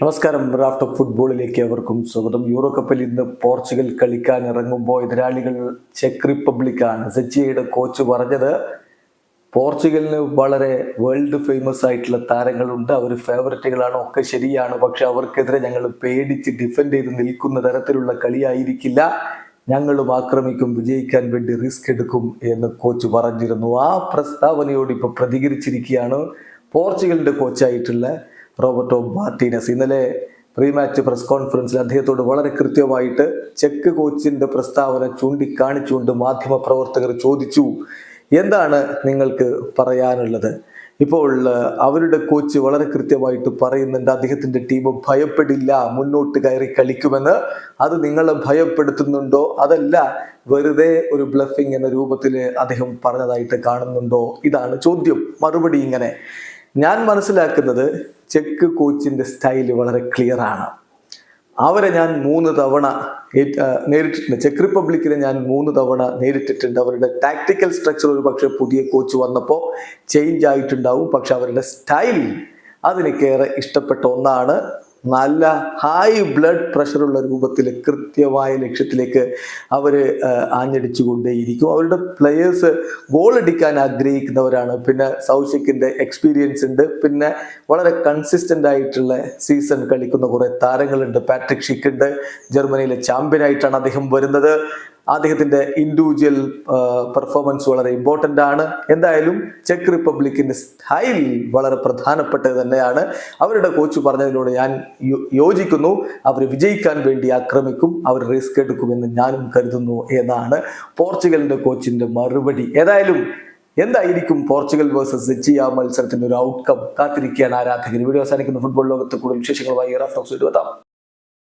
നമസ്കാരം. Raft of ഫുട്ബോളിലേക്ക് അവർക്കും സ്വാഗതം. യൂറോ കപ്പിൽ ഇന്ന് പോർച്ചുഗൽ കളിക്കാൻ ഇറങ്ങുമ്പോൾ എതിരാളികൾ ചെക്ക് റിപ്പബ്ലിക്കാണ്. സെച്ചിയുടെ കോച്ച് പറഞ്ഞത് പോർച്ചുഗലിന് വളരെ വേൾഡ് ഫേമസ് ആയിട്ടുള്ള താരങ്ങളുണ്ട്. അവർ ഫേവററ്റുകളാണ്. ഒക്കെ ശരിയാണ്. പക്ഷെ അവർക്കെതിരെ ഞങ്ങൾ പേടിച്ച് ഡിഫെൻഡ് ചെയ്ത് നിൽക്കുന്ന തരത്തിലുള്ള കളിയായിരിക്കില്ല. ഞങ്ങളും ആക്രമിക്കും വിജയിക്കാൻ വേണ്ടി റിസ്ക് എടുക്കും എന്ന് കോച്ച് പറഞ്ഞിരുന്നു. ആ പ്രസ്താവനയോട് ഇപ്പോൾ പ്രതികരിച്ചിരിക്കുകയാണ് പോർച്ചുഗലിന്റെ കോച്ചായിട്ടുള്ള റോബർട്ടോ മാർട്ടീനസ്. ഇന്നലെ പ്രീ മാച്ച് പ്രസ് കോൺഫറൻസിൽ അദ്ദേഹത്തോട് വളരെ കൃത്യമായിട്ട് ചെക്ക് കോച്ചിന്റെ പ്രസ്താവന ചൂണ്ടിക്കാണിച്ചുകൊണ്ട് മാധ്യമ പ്രവർത്തകർ ചോദിച്ചു. എന്താണ് നിങ്ങൾക്ക് പറയാനുള്ളത്? ഇപ്പോൾ അവരുടെ കോച്ച് വളരെ കൃത്യമായിട്ട് പറയുന്നുണ്ട് അദ്ദേഹത്തിന്റെ ടീം ഭയപ്പെടില്ല മുന്നോട്ട് കയറി കളിക്കുമെന്ന്. അത് നിങ്ങളെ ഭയപ്പെടുത്തുന്നുണ്ടോ? അതല്ല വെറുതെ ഒരു ബ്ലഫിംഗ് എന്ന രൂപത്തിൽ അദ്ദേഹം പറഞ്ഞതായിട്ട് കാണുന്നുണ്ടോ? ഇതാണ് ചോദ്യം. മറുപടി ഇങ്ങനെ. ഞാൻ മനസ്സിലാക്കുന്നത് ചെക്ക് കോച്ചിന്റെ സ്റ്റൈൽ വളരെ ക്ലിയർ ആണ്. അവരെ ഞാൻ മൂന്ന് തവണ നേരിട്ടിട്ടുണ്ട്. ചെക്ക് റിപ്പബ്ലിക്കിനെ ഞാൻ മൂന്ന് തവണ നേരിട്ടിട്ടുണ്ട്. അവരുടെ ടാക്ടിക്കൽ സ്ട്രക്ചർ ഒരു പക്ഷേ പുതിയ കോച്ച് വന്നപ്പോൾ ചേഞ്ച് ആയിട്ടുണ്ടാവും. പക്ഷെ അവരുടെ സ്റ്റൈൽ അതെനിക്കേറെ ഇഷ്ടപ്പെട്ട ഒന്നാണ്. നല്ല ഹൈ ബ്ലഡ് പ്രഷറുള്ള രൂപത്തിൽ കൃത്യമായ ലക്ഷ്യത്തിലേക്ക് അവർ ആഞ്ഞടിച്ചുകൊണ്ടേയിരിക്കും. അവരുടെ പ്ലെയേഴ്സ് ഗോൾ അടിക്കാൻ ആഗ്രഹിക്കുന്നവരാണ്. പിന്നെ സൗശിക്കിന്റെ എക്സ്പീരിയൻസ് ഉണ്ട്. പിന്നെ വളരെ കൺസിസ്റ്റന്റ് ആയിട്ടുള്ള സീസൺ കളിക്കുന്ന കുറേ താരങ്ങളുണ്ട്. പാട്രിക് ഷിക്ക് ഉണ്ട്. ജർമ്മനിയിലെ ചാമ്പ്യനായിട്ടാണ് അദ്ദേഹം വരുന്നത്. അദ്ദേഹത്തിന്റെ ഇൻഡിവിജ്വൽ പെർഫോമൻസ് വളരെ ഇമ്പോർട്ടന്റ് ആണ്. എന്തായാലും ചെക്ക് റിപ്പബ്ലിക്കിന്റെ സ്റ്റൈൽ വളരെ പ്രധാനപ്പെട്ടത് തന്നെയാണ്. അവരുടെ കോച്ച് പറഞ്ഞതിനോട് ഞാൻ യോജിക്കുന്നു. അവർ വിജയിക്കാൻ വേണ്ടി ആക്രമിക്കും. അവർ റിസ്ക് എടുക്കുമെന്ന് ഞാനും കരുതുന്നു എന്നാണ് പോർച്ചുഗലിന്റെ കോച്ചിന്റെ മറുപടി. ഏതായാലും എന്തായിരിക്കും പോർച്ചുഗൽ വേഴ്സസ് സെച്ചിയ മത്സരത്തിന്റെ ഒരു ഔട്ട്കം കാത്തിരിക്കുകയാണ് ആരാധകർ. വീഡിയോ അവസാനിക്കുന്ന. ഫുട്ബോൾ ലോകത്ത് കൂടുതൽ വിശേഷങ്ങളുമായി ഏറെ ടോക്സ് എത്താം